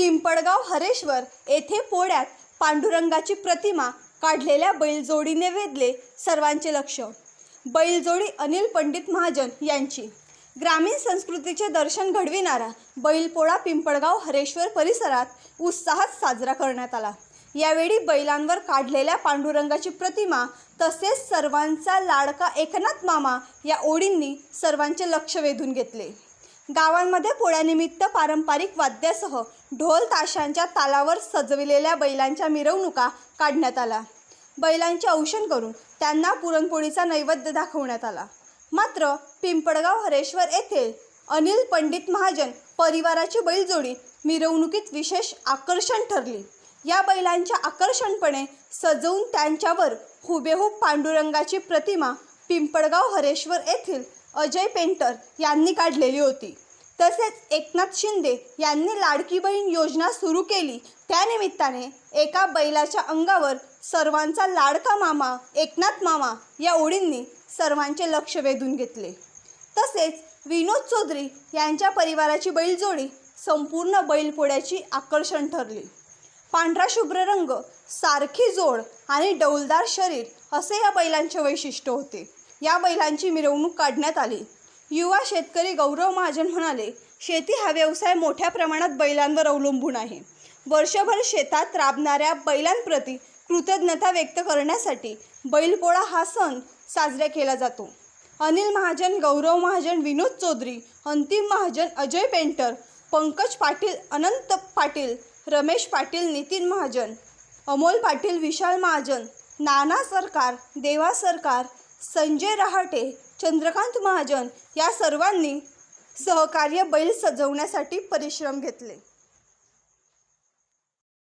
पिंपळगाव हरेश्वर येथे पोळ्यात पांडुरंगाची प्रतिमा काढलेल्या बैलजोडीने वेधले सर्वांचे लक्ष. बैलजोडी अनिल पंडित महाजन यांची. ग्रामीण संस्कृतीचे दर्शन घडविणारा बैलपोळा पिंपळगाव हरेश्वर परिसरात उत्साहात साजरा करण्यात आला. यावेळी बैलांवर काढलेल्या पांडुरंगाची प्रतिमा तसेच सर्वांचा लाडका एकनाथ मामा या ओळींनी सर्वांचे लक्ष वेधून घेतले. गावांमध्ये पोळ्यानिमित्त पारंपरिक वाद्यासह ढोल ताशांच्या तालावर सजविलेल्या बैलांच्या मिरवणुका काढण्यात आल्या. बैलांचे औषण करून त्यांना पुरणपोळीचा नैवेद्य दाखवण्यात आला. मात्र पिंपळगाव हरेश्वर येथे अनिल पंडित महाजन परिवाराची बैलजोडी मिरवणुकीत विशेष आकर्षण ठरली. या बैलांच्या आकर्षणपणे सजवून त्यांच्यावर हुबेहूब पांडुरंगाची प्रतिमा पिंपळगाव हरेश्वर येथील अजय पेंटर यांनी काढलेली होती. तसेच एकनाथ शिंदे यांनी लाडकी बहीण योजना सुरू केली. त्यानिमित्ताने एका बैलाच्या अंगावर सर्वांचा लाडका मामा एकनाथ मामा या ओळींनी सर्वांचे लक्ष वेधून घेतले. तसेच विनोद चौधरी यांच्या परिवाराची बैलजोडी संपूर्ण बैलपोळ्याची आकर्षण ठरली. पांढरा शुभ्र रंग सारखी जोड आणि डौलदार शरीर असे या बैलांचे वैशिष्ट्य होते. या बैलांची मिरवणूक काढण्यात आली. युवा शेतकरी गौरव महाजन म्हणाले शेती हा व्यवसाय मोठ्या प्रमाणात बैलांवर अवलंबून आहे. वर्षभर शेतात राबणाऱ्या बैलांप्रती कृतज्ञता व्यक्त करण्यासाठी बैलपोळा हा सण साजरा केला जातो. अनिल महाजन गौरव महाजन विनोद चौधरी अंतिम महाजन अजय पेंटर पंकज पाटील अनंत पाटील रमेश पाटील नितीन महाजन अमोल पाटील विशाल महाजन नाना सरकार देवा सरकार संजय रहाटे चंद्रकांत महाजन या सर्वांनी सहकार्य बैल सजवण्यासाठी परिश्रम घेतले.